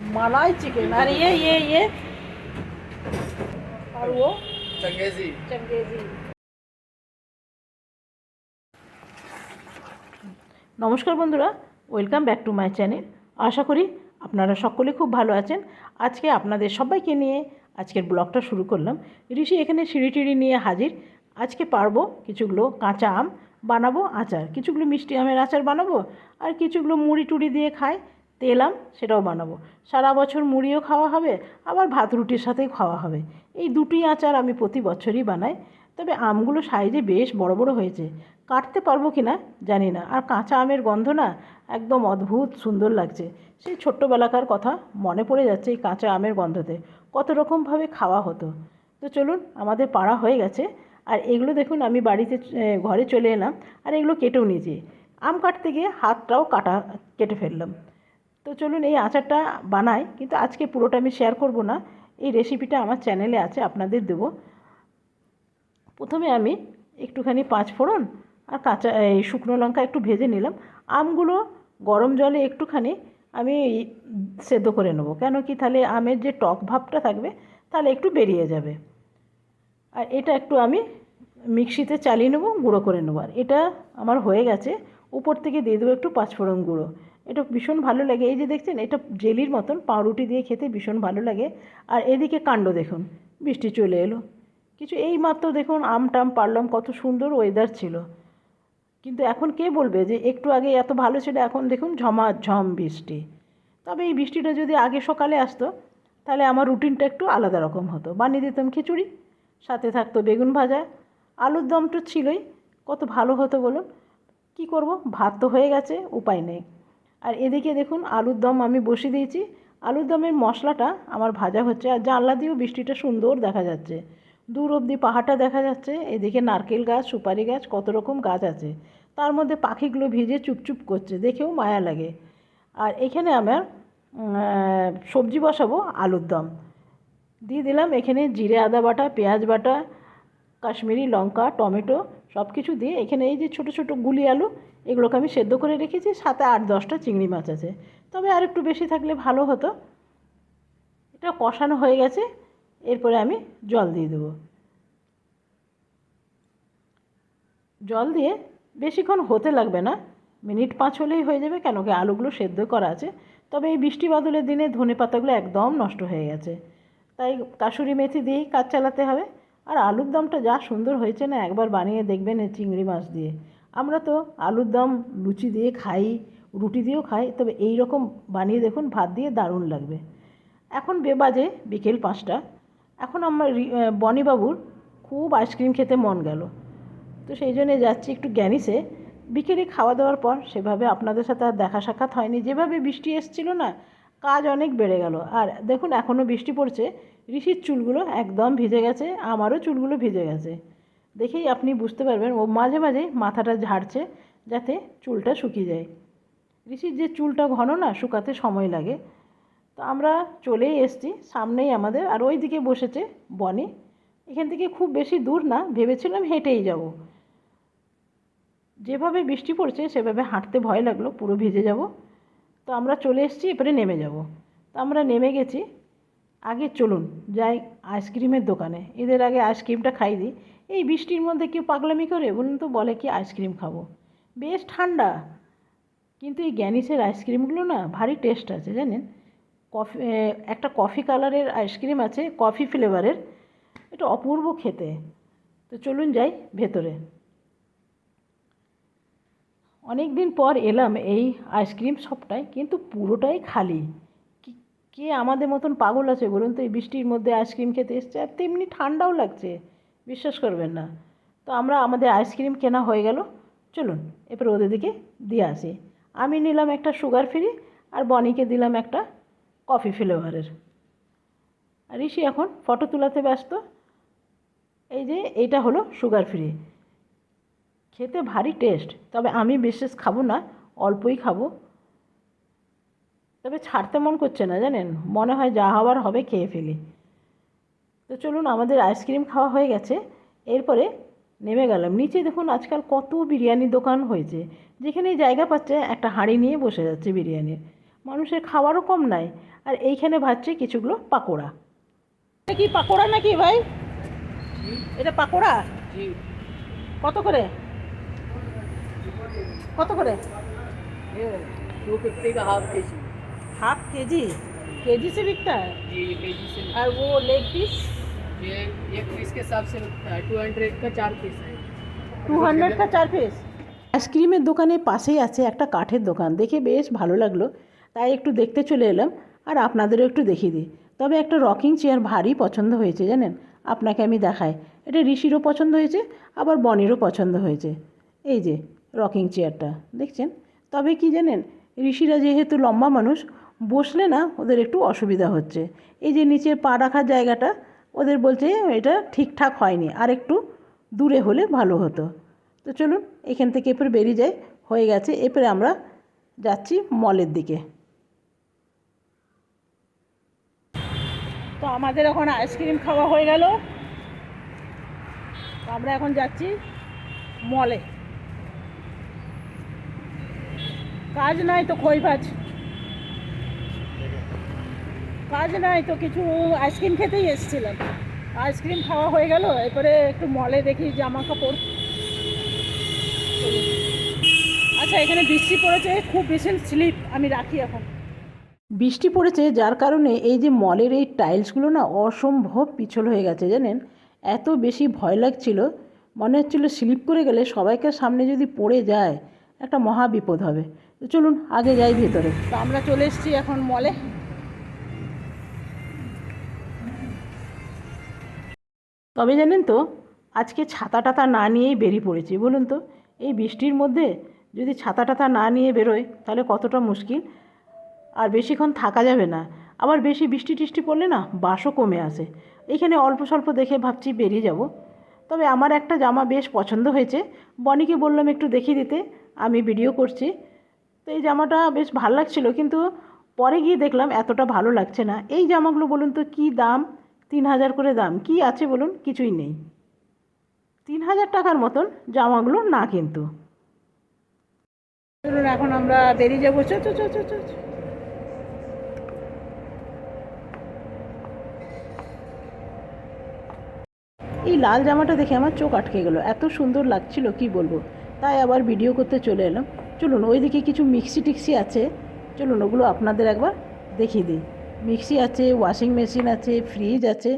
मलाई चिकन और ये ये ये और वो चंगेजी चंगेजी নমস্কার বন্ধুরা welcome back to my channel আশা করি আপনারা সকলে খুব ভালো আছেন। আজকে আপনাদের সবাইকে নিয়ে আজকের ব্লগটা শুরু করলাম। ঋষি এখানে সিঁড়ি টিড়ি নিয়ে হাজির। আজকে পারব কিছুগুলো কাঁচা আম বানাবো, আচার। কিছুগুলো মিষ্টি আমের আচার বানাবো আর কিছুগুলো মুড়ি টুড়ি দিয়ে খায় তেল, আম সেটাও বানাবো। সারা বছর মুড়িও খাওয়া হবে, আবার ভাত রুটির সাথেও খাওয়া হবে। এই দুটি আচার আমি প্রতি বছরই বানাই। তবে আমগুলো সাইজে বেশ বড় বড় হয়েছে। কাটতে পারব কি না জানি না। আর কাঁচা আমের গন্ধ না একদম অদ্ভুত সুন্দর লাগছে। সেই ছোট্টবেলাকার কথা মনে পড়ে যাচ্ছে এই কাঁচা আমের গন্ধতে। কত রকমভাবে খাওয়া হতো। তো চলুন, আমাদের পাড়া হয়ে গেছে। আর এগুলো দেখুন, আমি বাড়িতে ঘরে চলে এলাম। আর এগুলো কেটেও নিয়েছি। আম কাটতে গিয়ে হাতটাও কাটা, কেটে ফেললাম। তো চলুন, এই আচারটা বানাই। কিন্তু আজকে পুরোটা আমি শেয়ার করব না। এই রেসিপিটা আমার চ্যানেলে আছে, আপনাদের দেবো। প্রথমে আমি একটুখানি পাঁচ ফোড়ন আর কাঁচা, এই শুকনো লঙ্কা একটু ভেজে নিলাম। আমগুলো গরম জলে একটুখানি আমি সেদ্ধ করে নেব। কেন কি তাহলে আমের যে টক ভাবটা থাকবে, তাহলে একটু বেরিয়ে যাবে। আর এটা একটু আমি মিক্সিতে চালিয়ে নেব, গুঁড়ো করে নেব। আর এটা আমার হয়ে গেছে, উপর থেকে দিয়ে দেবো একটু পাঁচফোড়ন গুঁড়ো। এটা ভীষণ ভালো লাগে। এই যে দেখছেন, এটা জেলির মতন, পাউরুটি দিয়ে খেতে ভীষণ ভালো লাগে। আর এদিকে কাণ্ড দেখুন, বৃষ্টি চলে এলো। কিছু এই মাত্র দেখুন আম টাম পারলাম, কত সুন্দর ওয়েদার ছিল। কিন্তু এখন কে বলবে যে একটু আগে এত ভালো ছিল, এখন দেখুন ঝমা, ঝম বৃষ্টি। তবে এই বৃষ্টিটা যদি আগে সকালে আসতো, তাহলে আমার রুটিনটা একটু আলাদা রকম হতো। বানিয়ে দিতাম খিচুড়ি, সাথে থাকতো বেগুন ভাজা, আলুর দম তো ছিলই, কত ভালো হতো বলুন। কি করব? ভাত তো হয়ে গেছে, উপায় নেই। আর এদিকে দেখুন আলুর দম আমি বসিয়ে দিয়েছি। আলুর দমের মশলাটা আমার ভাজা হচ্ছে, আর জানলা দিয়েও বৃষ্টিটা সুন্দর দেখা যাচ্ছে। দূর অবধি পাহাড়টা দেখা যাচ্ছে, এদিকে নারকেল গাছ, সুপারি গাছ, কত রকম গাছ আছে। তার মধ্যে পাখিগুলো ভিজে চুপচুপ করছে, দেখেও মায়া লাগে। আর এখানে আমার সবজি বসাবো, আলুর দম। দিয়ে দিলাম এখানে জিরে আদা বাটা, পেঁয়াজ বাটা, কাশ্মীরি লঙ্কা, টমেটো সব কিছু দিয়ে এখানে এই যে ছোটো ছোটো গুলি আলু, এগুলোকে আমি সেদ্ধ করে রেখেছি সাথে আট দশটা চিংড়ি মাছ আছে। তবে আর একটু বেশি থাকলে ভালো হতো। এটা কষানো হয়ে গেছে। এরপরে আমি জল দিয়ে দেবো। জল দিয়ে বেশিক্ষণ হতে লাগবে না, মিনিট পাঁচ হলেই হয়ে যাবে, কেন কি আলুগুলো সেদ্ধ করা আছে। তবে এই বৃষ্টি বাদলের দিনে ধনে পাতাগুলো একদম নষ্ট হয়ে গেছে। তাই কাসুরি মেথি দিয়েই কাজ চালাতে হবে। আর আলুর দমটা যা সুন্দর হয়েছে না, একবার বানিয়ে দেখবেন এই চিংড়ি মাছ দিয়ে। আমরা তো আলুর দম, লুচি দিয়ে খাই, রুটি দিয়েও খাই, তবে এই রকম বানিয়ে দেখুন, ভাত দিয়ে দারুণ লাগবে। এখন বেবাজে বিকেল পাঁচটা। এখন আমার বনিবাবুর খুব আইসক্রিম খেতে মন গেল। তো সেই জন্যে যাচ্ছি একটু গ্যানিসে বিকেলে খাওয়া দাওয়ার পর সেভাবে আপনাদের সাথে আর দেখা সাক্ষাৎ হয়নি। যেভাবে বৃষ্টি এসছিল না, কাজ অনেক বেড়ে গেল। আর দেখুন এখনও বৃষ্টি পড়ছে। ঋষির চুলগুলো একদম ভিজে গেছে, আমারও চুলগুলো ভিজে গেছে। দেখেই আপনি বুঝতে পারবেন, ও মাঝে মাঝে মাথাটা ঝাড়ছে যাতে চুলটা শুকিয়ে যায়। ঋষির যে চুলটা ঘন না, শুকাতে সময় লাগে। তো আমরা চলেই এসেছি, সামনেই আমাদের। আর ওই দিকে বসেছে বনে। এখান থেকে খুব বেশি দূর না, ভেবেছিলাম হেঁটেই যাব। যেভাবে বৃষ্টি পড়ছে, সেভাবে হাঁটতে ভয় লাগল, পুরো ভিজে যাব। তো আমরা চলে এসেছি, এবারে নেমে যাব। তো আমরা নেমে গেছি। আগে চলুন, যাই আইসক্রিমের দোকানে। এদের আগে আইসক্রিমটা খাই দিই। এই বৃষ্টির মধ্যে কেউ পাগলামি করে? বলুন তো, বলে কি আইসক্রিম খাব? বেশ ঠান্ডা। কিন্তু এই গ্যানিসের আইসক্রিমগুলো না, ভারী টেস্ট আছে, জানেন? কফি একটা কফি কালারের আইসক্রিম আছে, কফি ফ্লেভারের এটা অপূর্ব খেতে। তো চলুন যাই ভেতরে। অনেক দিন পর এলাম এই আইসক্রিম শপটায় কিন্তু পুরোটাই খালি। কে আমাদের মতন পাগল আছে বলুন তো? এই বৃষ্টির মধ্যে আইসক্রিম খেতে এসছে, আর তেমনি ঠান্ডাও লাগছে। বিশ্বাস করবেন না। তো আমরা আমাদের আইসক্রিম কেনা হয়ে গেল। চলুন, এরপর ওদের দিকে দিয়ে আসি। আমি নিলাম একটা সুগার ফ্রি আর বনিকে দিলাম একটা কফি ফ্লেভারের। আর ঋষি এখন ফটো তোলাতে ব্যস্ত। এই যে এইটা হলো সুগার ফ্রি। খেতে ভারী টেস্ট, তবে আমি বিশেষ খাব না, অল্পই খাব। তবে ছাড়তে মন করছে না, জানেন? মনে হয় যা হওয়ার হবে খেয়ে ফেলি। তো চলুন, আমাদের আইসক্রিম খাওয়া হয়ে গেছে। এরপরে নেমে গেলাম। নিচে দেখুন আজকাল কত বিরিয়ানি দোকান হয়েছে। যেখানে জায়গা পাচ্ছে, একটা হাঁড়ি নিয়ে বসে যাচ্ছে বিরিয়ানির। মানুষের খাওয়ারও কম নাই আর এইখানে ভাজছে কিছুগুলো পাকোড়া এটা কি পাকোড়া নাকি ভাই এটা পাকোড়া जी কত করে কত করে ये टू फिफ्टी का हाफ के जी हाफ के जी के जी से बिकता है जी ये के जी से और वो लेग पीस ये एक पीस के हिसाब से लगता है टू हंड्रेड का चार पीस है টু হান্ড্রেড কা চার পিস আইসক্রিমের দোকানের পাশেই আছে একটা কাঠের দোকান দেখে বেশ ভালো লাগলো তাই একটু দেখতে চলে এলাম আর আপনাদেরও একটু দেখিয়ে দিই। তবে একটা রকিং চেয়ার ভারী পছন্দ হয়েছে জানেন? আপনাকে আমি দেখাই। এটা ঋষিরও পছন্দ হয়েছে, আবার বনিরও পছন্দ হয়েছে। এই যে, রকিং চেয়ারটা, দেখছেন? তবে কি জানেন, ঋষিরা যেহেতু লম্বা মানুষ, বসলে না ওদের একটু অসুবিধা হচ্ছে। এই যে নিচে পা রাখার জায়গাটা, ওদের বলছে এটা ঠিকঠাক হয়নি, আর একটু দূরে হলে ভালো হতো। তো চলুন, এখান থেকে এরপরে বেরিয়ে যাই। হয়ে গেছে, এরপরে আমরা যাচ্ছি মলের দিকে। তো আমাদের এখন আইসক্রিম খাওয়া হয়ে গেল। আমরা এখন যাচ্ছি মলে। কাজ নাই তো খই ভাজ। কাজ নাই তো কিছু আইসক্রিম খেতেই এসেছিলাম। আইসক্রিম খাওয়া হয়ে গেল, এরপরে একটু মলে দেখি জামা কাপড়। আচ্ছা এখানে বৃষ্টি পড়েছে, খুব ভীষণ স্লিপ আমি রাখি এখন। বৃষ্টি পড়েছে, যার কারণে এই যে মলের এই টাইলসগুলো না অসম্ভব পিছল হয়ে গেছে, জানেন? এত বেশি ভয় লাগছিল, মনে হচ্ছিল স্লিপ করে গেলে সবাইকে সামনে যদি পড়ে যায়, একটা মহা বিপদ হবে। তো চলুন, আগে যাই ভেতরে। তো আমরা চলে এসেছি এখন মলে। তবে জানেন তো, আজকে ছাতা টাতা না নিয়েই বেরিয়ে পড়েছি, বলুন তো। এই বৃষ্টির মধ্যে যদি ছাতা টাতা না নিয়ে বেরোয় তাহলে কতটা মুশকিল? আর বেশিক্ষণ থাকা যাবে না। আবার বেশি বৃষ্টি টিষ্টি পড়লে না বাসও কমে আসে। এইখানে অল্প স্বল্প দেখে ভাবছি বেরিয়ে যাব। তবে আমার একটা জামা বেশ পছন্দ হয়েছে। বনিকে বললাম একটু দেখিয়ে দিতে। আমি ভিডিও করছি। তো এই জামাটা বেশ ভালো লাগছিল কিন্তু পরে গিয়ে দেখলাম এতটা ভালো লাগছে না। এই জামাগুলো বলুন তো কী দাম? তিন হাজার করে দাম। কি আছে বলুন? কিছুই নেই। তিন হাজার টাকার মতন জামাগুলো না কিন্তু। এখন আমরা বেরিয়ে যাব। চো চো চো চো চো। এই লাল জামাটা দেখে আমার চোখ আটকে গেল। এত সুন্দর লাগছিল, কি বলব? তাই আবার ভিডিও করতে চলে এলাম। চলুন, ওইদিকে কিছু মিক্সি টিক্সি আছে। চলুন, ওগুলো আপনাদের একবার দেখিয়ে দিই। মিক্সি আছে ওয়াশিং মেশিন আছে ফ্রিজ আছে।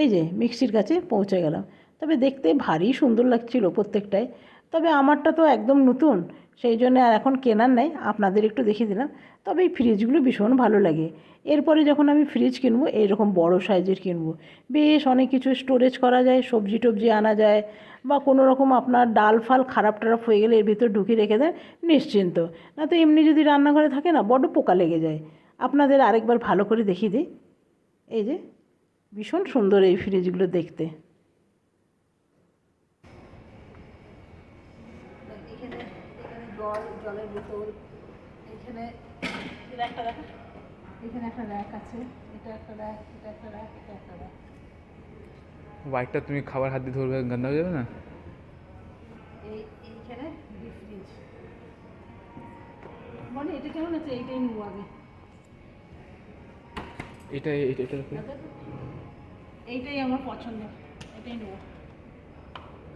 এই যে মিক্সির কাছে পৌঁছে গেলাম। তবে দেখতে ভারী সুন্দর লাগছিল প্রত্যেকটাই তবে আমারটা তো একদম নতুন, সেই জন্য আর এখন কেনার নাই, আপনাদের একটু দেখিয়ে দিলাম। তবে এই ফ্রিজগুলো ভীষণ ভালো লাগে। এরপরে যখন আমি ফ্রিজ কিনবো, এইরকম বড় সাইজের কিনবো। বেশ অনেক কিছু স্টোরেজ করা যায়, সবজি টবজি আনা যায়, বা কোনো রকম আপনার ডাল ফাল খারাপ টারাপ হয়ে গেলে এর ভিতর ঢুকিয়ে রেখে দেয় নিশ্চিন্ত। না তো এমনি যদি রান্নাঘরে থাকে না, বড্ড পোকা লেগে যায়। আপনাদের আরেকবার ভালো করে দেখিয়ে দিই। এই যে, ভীষণ সুন্দর এই ফ্রিজগুলো দেখতে এখানে এখানে জল জলের বোতল। এখানে একটা এখানে একটা র্যাক আছে। এটা একটা র্যাক এটা একটা র্যাক এটা একটা র্যাক হোয়াইটটা তুমি খাবার হাত দিয়ে ধরবে গন্ধা হয়ে যাবে না? এই এইখানে ডিপ ফ্রিজ মানে এটা কেমন আছে? এইটাই নেব আগে এটা এটা এটা এইটাই আমার পছন্দ এটাই নেব।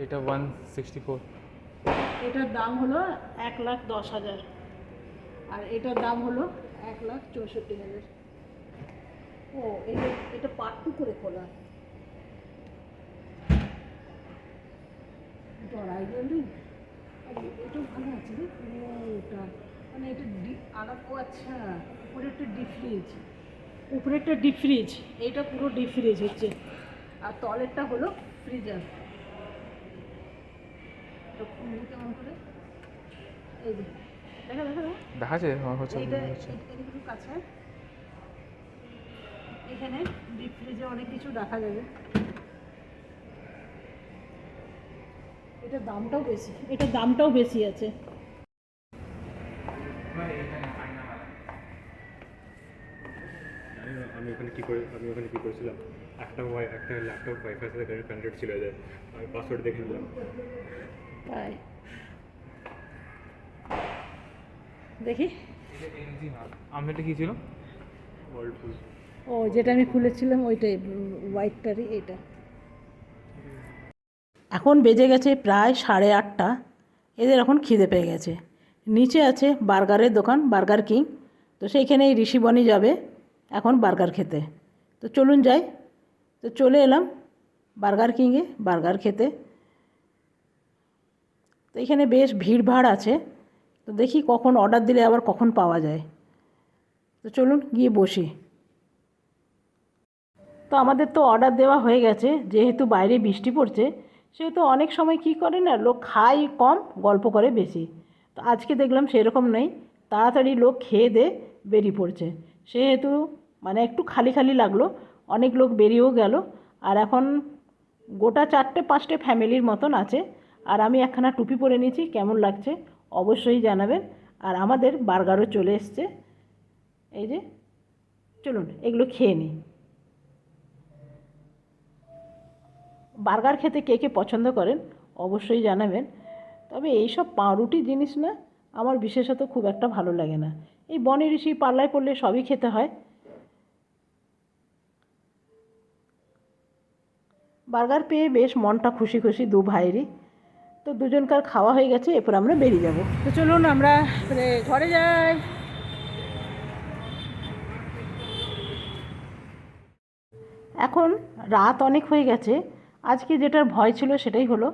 এটা ওয়ান সিক্সটি ফোর এটার দাম হলো এক লাখ দশ হাজার। আর এটার দাম হলো এক লাখ চৌষট্টি হাজার। ও এটা এটা পার্ট টু করে খোলা ডরাই গেলি এটা ভালো আছে রে। ও এটা মানে এটা আলাদা, ও আচ্ছা উপরে একটা ডিপ ফ্রিজ উপরে একটা ডিপ ফ্রিজ এইটা পুরো ডিপ ফ্রিজ হচ্ছে। আর তলেরটা হলো ফ্রিজার কেমন করে? এই যে। দেখা দেখা দেখা। দেখা যায় আমার হচ্ছে এইটা হচ্ছে। এটা একটু কাছে। এখানে ডিপ ফ্রিজে অনেক কিছু রাখা যাবে। এটার দামটাও বেশি। এটার দামটাও বেশি আছে। আমি আমি ওখানে কী করে আমি ওখানে কী করেছিলাম? একটা ওয়াই একটা ল্যাপটপ ওয়াইফাই সাথে কানেক্টেড ছিল আমি পাসওয়ার্ড দেখে নিলাম। তাই দেখি। আমি এটা কী ছিল? ও যেটা আমি খুলেছিলাম ওইটাই হোয়াইটটারই এইটা। এখন বেজে গেছে প্রায় সাড়ে আটটা। এদের এখন খিদে পেয়ে গেছে। নিচে আছে বার্গারের দোকান বার্গার কিং। তো সেইখানেই ঋষিবনি যাবে এখন বার্গার খেতে। তো চলুন যাই। তো চলে এলাম বার্গার কিংয়ে বার্গার খেতে। তো এখানে বেশ ভিড়ভাড় আছে। তো দেখি কখন অর্ডার দিলে আবার কখন পাওয়া যায়। তো চলুন গিয়ে বসি। তো আমাদের তো অর্ডার দেওয়া হয়ে গেছে, যেহেতু বাইরে বৃষ্টি পড়ছে, সেহেতু অনেক সময় কি করে না, লোক খায় কম, গল্প করে বেশি। তো আজকে দেখলাম সেরকম নেই, তাড়াতাড়ি লোক খেয়ে দে বেরিয়ে পড়ছে। সেহেতু মানে একটু খালি খালি লাগল, অনেক লোক বেরিয়েও গেল, আর এখন গোটা চারটে পাঁচটে ফ্যামিলির মতন আছে। আর আমি একখানা টুপি পরে নিয়েছি, কেমন লাগছে অবশ্যই জানাবেন। আর আমাদের বার্গারও চলে এসছে। এই যে, চলুন, এগুলো খেয়ে নিই। বার্গার খেতে কে কে পছন্দ করেন অবশ্যই জানাবেন। তবে এইসব পাউরুটি জিনিস না, আমার বিশেষত খুব একটা ভালো লাগে না। এই বনে ঋষি পাল্লায় পড়লে সবই খেতে হয়। বার্গার পেয়ে বেশ মনটা খুশি খুশি দু ভাইয়েরই। তো দুজনকার খাওয়া হয়ে গেছে এরপর আমরা বেরিয়ে যাব। তো চলুন আমরা ঘরে যাই। এখন রাত অনেক হয়ে গেছে আজকে যেটার ভয় ছিল সেটাই হলো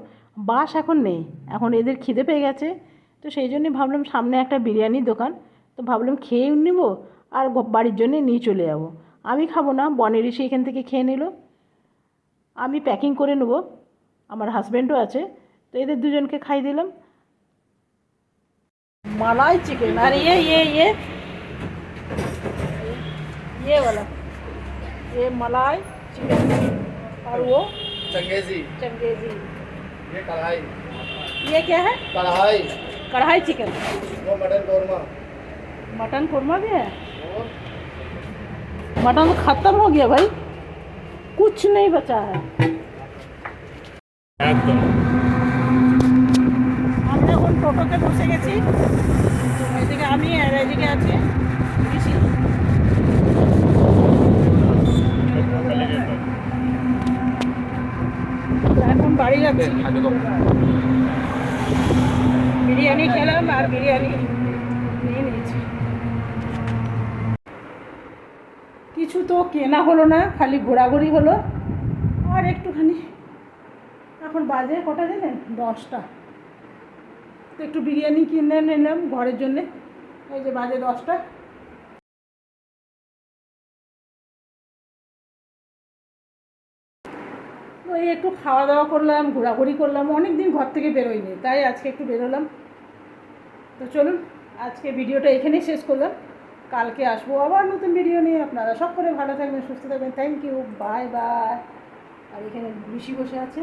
বাস এখন নেই এখন এদের খিদে পেয়ে গেছে তো সেই জন্যই ভাবলাম সামনে একটা বিরিয়ানির দোকান তো ভাবলাম খেয়ে নিব আর বাড়ির জন্যে নিয়ে চলে যাব। আমি খাব না বনের এসে এখান থেকে খেয়ে নিল। আমি প্যাকিং করে নেব আমার হাজব্যান্ডও আছে তো এদের দুজনকে খাই দিলাম मलाई चिकन और ये ये ये ये वाला ये मलाई चिकन और वो चंगेजी चंगेजी ये कढ़ाई ये क्या है कढ़ाई कढ़ाई चिकन वो मटन कौरमा मटन कुरमा भी है मटन तो खत्म हो गया भाई कुछ नहीं बचा है একদম বসে গেছি। এদিকে আমি আর এদিকে আছে এখন বাড়ি বিরিয়ানি খেলাম আর বিরিয়ানি নিয়ে নিয়েছি। কিছু তো কেনা হলো না, খালি ঘোরাঘুরি হলো। আর একটুখানি। এখন বাজে কটা জানেন? দশটা। তো একটু বিরিয়ানি কিনে নিলাম ঘরের জন্যে। এই যে বাজে দশটা। ওই একটু খাওয়া দাওয়া করলাম, ঘোরাঘুরি করলাম অনেক দিন ঘর থেকে বেরোইনি, তাই আজকে একটু বেরোলাম। তো চলুন, আজকে ভিডিওটা এখানেই শেষ করলাম। কালকে আসব আবার নতুন ভিডিও নিয়ে। আপনারা সব করে ভালো থাকবেন, সুস্থ থাকবেন। থ্যাংক ইউ বাই বাই আর এখানে ঋষি বসে আছে।